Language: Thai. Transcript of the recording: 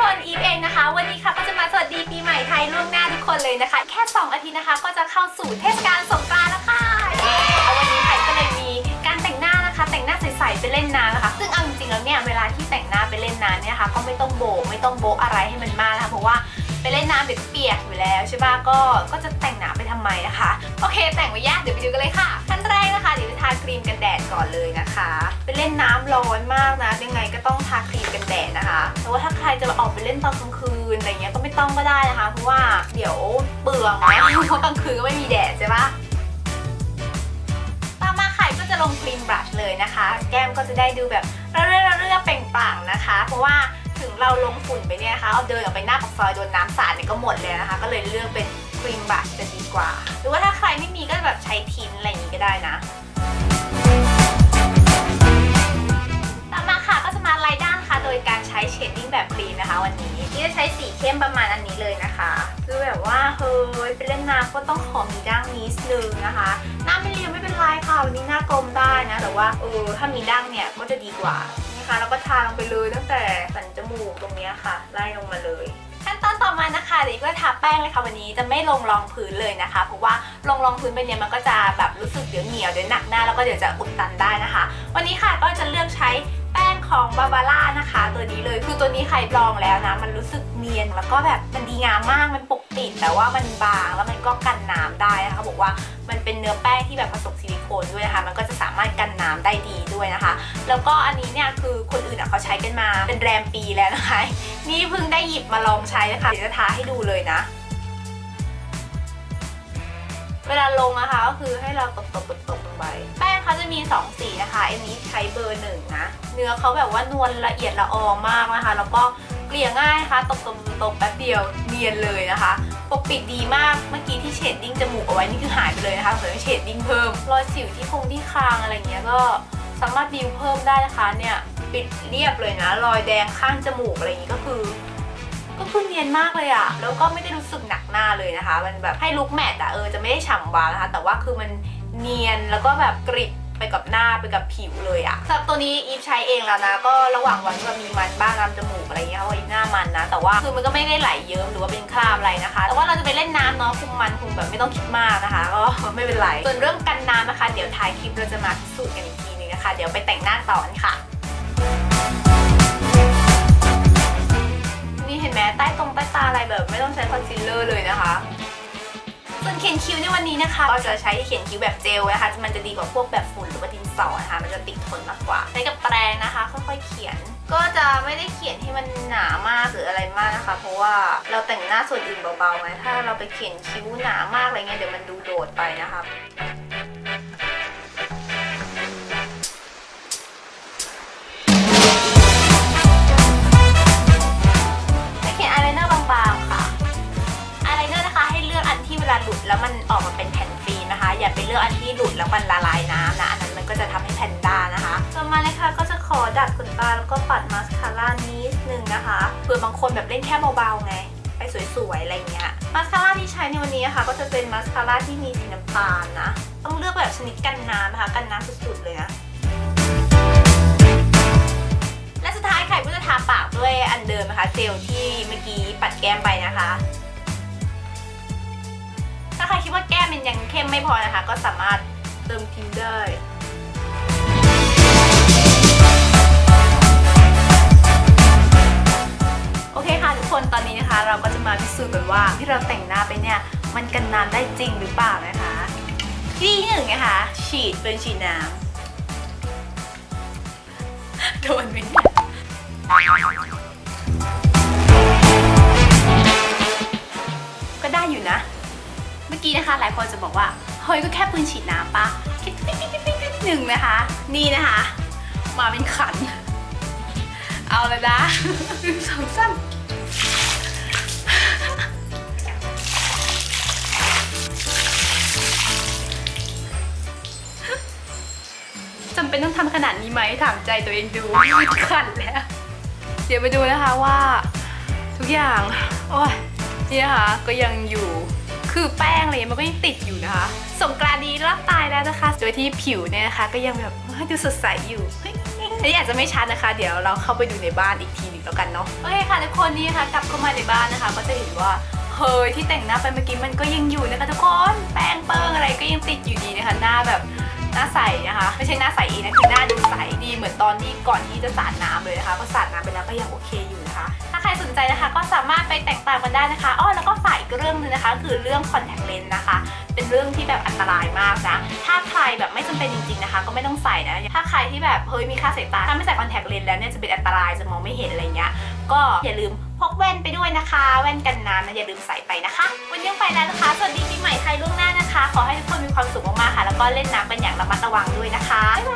คนอีฟเองนะคะ วันนี้ค่ะก็จะมาสวัสดีปีใหม่ไทยล่วงหน้าทุกคนเลยนะคะ แค่ 2 อาทิตย์นะคะ ก็จะเข้าสู่เทศกาลสงกรานต์แล้วค่ะวันนี้ไทยก็เลยมีการแต่งหน้านะคะ แต่งหน้าใสๆไปเล่นน้ำนะคะ ซึ่งเอาจริงๆแล้วเนี่ยเวลาที่แต่งหน้าไปเล่นน้ำเนี่ยนะคะก็ไม่ต้องโบไม่ต้องโบอะไรให้มันมากนะคะเพราะว่าไปเล่นน้ำเดี๋ยวเปียกอยู่แล้วใช่ปะก็ก็จะแต่งหน้าไปทำไมนะคะโอเค แต่งไม่ยากเดี๋ยวไปดูกันเลยค่ะขั้นแรกนะคะเดี๋ยวจะทาครีมกันแดดก่อนเลยนะคะ ไปเล่นน้ำร้อนมากนะยังไงก็ต้องทาครีม รจะออกไปเล่นตอนกลางคืนอะไรเงี้ยก็ไม่ต้องก็ได้นะคะ เพราะว่าเดี๋ยวเปลืองนะเพราะกลางคืนก็ไม่มีแดดใช่ปะต่อมาไข่ก็จะลงครีมบลัชเลยนะคะ แก้มก็จะได้ดูแบบเรื่อยๆเรื่อยๆเปล่งปลั่งนะคะ เพราะว่าถึงเราลงฝุ่นไปเนี่ยนะคะเอาเดินออกไปหน้าปากซอยโดนน้ำสาดเนี่ยก็หมดเลยนะคะ ก็เลยเลือกเป็นครีมบลัชจะดีกว่า หรือว่าถ้าใครไม่มีก็แบบใช้ทินอะไรอย่างนี้ก็ได้นะ งแบบครีมนะคะวันนี้ที่จะใช้สีเข้มประมาณอันนี้เลยนะคะ คือแบบว่าเฮ้ยไปเล่นน้ำก็ต้องขอมีดั้งนิดนึงนะคะหน้าไม่เรียวไม่เป็นไรค่ะวันนี้หน้ากลมได้นะ แต่ว่าเออถ้ามีดั้งเนี่ยก็จะดีกว่านะคะแล้วก็ทาลงไปเลยตั้งแต่สันจมูกตรงเนี้ยค่ะ ไล่ลงมาเลยขั้นตอนต่อมานะคะเดี๋ยวก็ทาแป้งเลยค่ะวันนี้จะไม่ลงรองพื้นเลยนะคะ เพราะว่าลงรองพื้นไปเนี่ยมันก็จะแบบรู้สึกเดี๋ยวเหนียวเดี๋ยวหนักหน้าแล้วก็เดี๋ยวจะอุดตันได้นะคะ วันนี้ค่ะก็จะเลือกใช้ ของบาบาร่านะคะ ตัวนี้เลยคือตัวนี้ใครลองแล้วนะ มันรู้สึกเนียนแล้วก็แบบมันดีงามมากมันปกปิด แต่ว่ามันบางแล้วมันก็กันน้ำได้นะคะบอกว่ามันเป็นเนื้อแป้งที่แบบผสมซิลิโคนด้วยนะคะ มันก็จะสามารถกันน้ำได้ดีด้วยนะคะ แล้วก็อันนี้เนี่ยคือคนอื่นเขาใช้กันมาเป็นแรมปีแล้วนะคะ นี่เพิ่งได้หยิบมาลองใช้นะคะเดี๋ยวจะทาให้ดูเลยนะเวลาลงนะคะก็คือให้เราตบตบตบตบลงไป แป้งเขาจะมี 2 สีนะคะ อันนี้ใช้เบอร์หนึ่งนะ เนื้อเขาแบบว่านวลละเอียดละออมากนะคะ แล้วก็เกลี่ยง่ายนะคะตบตบตบแป๊บเดียวเนียนเลยนะคะ ปกปิดดีมาก เมื่อกี้ที่เชดดิ้งจมูกเอาไว้นี่คือหายไปเลยนะคะเสริมเชดดิ้งเพิ่ม รอยสิวที่คงที่คางอะไรเงี้ยก็สามารถดิวเพิ่มได้นะคะเนี่ยปิดเรียบเลยนะ รอยแดงข้างจมูกอะไรอย่างงี้ก็คือ ก็คือเนียนมากเลยอะแล้วก็ไม่ได้รู้สึกหนักหน้าเลยนะคะ มันแบบให้ลุคแมทอะเออจะไม่ได้ฉ่ำวาวนะคะ แต่ว่าคือมันเนียนแล้วก็แบบกริบ ไปกับหน้าไปกับผิวเลยอะสำหรับตัวนี้อีฟใช้เองแล้วนะ ก็ระหว่างวันก็มีมันบ้างน้ำจมูกอะไรเงี้ยเพราะว่าอีฟหน้ามันนะ แต่ว่าคือมันก็ไม่ได้ไหลเยิ้มหรือว่าเป็นคราบอะไรนะคะ แต่ว่าเราจะไปเล่นน้ำเนาะคุมมันคุมแบบไม่ต้องคิดมากนะคะ ก็ไม่เป็นไร ส่วนเรื่องกันน้ำนะคะ เดี๋ยวท้ายคลิปเราจะมาพิสูจน์กันอีกทีนึงนะคะ เดี๋ยวไปแต่งหน้าต่อกันค่ะนี่เห็นไหมใต้ตรงใต้ตาอะไรแบบ ไม่ต้องใช้คอนซีลเลอร์เลยนะคะ ส่วนเขียนคิ้วในวันนี้นะคะ ก็จะใช้เขียนคิ้วแบบเจลนะคะ มันจะดีกว่าพวกแบบฝุ่นหรือว่าดินสอนะคะ มันจะติดทนมากกว่าใช้กับแปรงนะคะ ค่อยๆเขียน ก็จะไม่ได้เขียนให้มันหนามากหรืออะไรมากนะคะ เพราะว่าเราแต่งหน้าส่วนอื่นเบาๆไง ถ้าเราไปเขียนคิ้วหนามากอะไรเงี้ยเดี๋ยวมันดูโดดไปนะคะจะ แล้วมันละลายน้ำนะ อันนั้นมันก็จะทำให้แผ่นด้านนะคะต่อมาเลยค่ะก็จะขอดัดขนตาแล้วก็ปัดมาสคาร่านิดนึงนะคะเผื่อบางคนแบบเล่นแค่เบาๆไงไปสวยๆ อะไรเงี้ย มาสคาร่าที่ใช้ในวันนี้นะคะก็จะเป็นมาสคาร่าที่มีสีน้ำตาลนะ ต้องเลือกแบบชนิดกันน้ำนะคะ กันน้ำสุดๆ เลยนะและสุดท้ายไข่ก็จะทาปากด้วยอันเดิมนะคะเจลที่เมื่อกี้ปัดแก้มไปนะคะ ถ้าใครคิดว่าแก้มมันยังเข้มไม่พอนะคะ ก็สามารถ เติมพิมพ์ได้โอเคค่ะทุกคนตอนนี้นะคะ เราก็จะมาพิสูจน์กันว่าที่เราแต่งหน้าไปเนี่ยมันกันน้ำได้จริงหรือเปล่านะคะที่หนึ่งนะคะ ฉีดเป็นฉีดน้ำโดนไหมเนี่ยก็ได้อยู่นะ เมื่อกี้นะคะหลายคนจะบอกว่า เฮ้ยก็แค่ปืนฉีดน้ำปะแค่ปิ๊บปิ๊บปิ๊บปิ๊บปิ๊บหนึ่งนะคะ นี่นะคะ มาเป็นขัน เอาเลยนะหนึ่งสองสามจำเป็นต้องทำขนาดนี้ไหมถามใจตัวเองดูขันแล้ว เดี๋ยวไปดูนะคะว่า ทุกอย่าง โอ้ยนี่นะคะก็ยังอยู่ คือแป้งอะไรมันก็ยังติดอยู่นะคะ สงกรานต์นี้รับตายแล้วนะคะ โดยที่ผิวเนี่ยนะคะ ก็ยังแบบดูสดใสอยู่เฮ้ยนี่อาจจะไม่ชัดนะคะ เดี๋ยวเราเข้าไปดูในบ้านอีกทีหนึ่งแล้วกันเนาะโอเคค่ะทุกคนนี่ค่ะกลับเข้ามาในบ้านนะคะ ก็จะเห็นว่าเฮ้ยที่แต่งหน้าไปเมื่อกี้มันก็ยังอยู่นะคะทุกคนแป้งเปิ้งอะไรก็ยังติดอยู่ดีนะคะหน้าแบบ หน้าใสนะคะ ไม่ใช่หน้าใสเองนะคือหน้าดูใสดีเหมือนตอนที่ก่อนที่จะสาดน้ำเลยนะคะก็สาดน้ำไปแล้วก็ยังโอเคอยู่นะคะ ถ้าใครสนใจนะคะก็สามารถไปแต่งตามกันได้นะคะอ้อแล้วก็ฝ่ายอีกเรื่องหนึงนะคะ คือเรื่อง contact lens นะคะ เป็นเรื่องที่แบบอันตรายมากนะถ้าใครแบบไม่จำเป็นจริงๆนะคะ ก็ไม่ต้องใส่นะถ้าใครที่แบบเฮ้ยมีค่าสายตาถ้าไม่ใส่ contact lens แล้วเนี่ยจะเป็นอันตรายจะมองไม่เห็นอะไรเงี้ยก็อย่าลืมพกแว่นไปด้วยนะคะ แว่นกันน้ำนะอย่าลืมใส่ไปนะคะ วันนี้ไปแล้วนะคะ สวัสดีปีใหม่ไทยล่วงหน้านะคะ ขอให้ ก็เล่นน้ำกันอย่างระมัดระวังด้วยนะคะบ๊ายบายแล้วพบกันใหม่คลิปหน้าค่ะ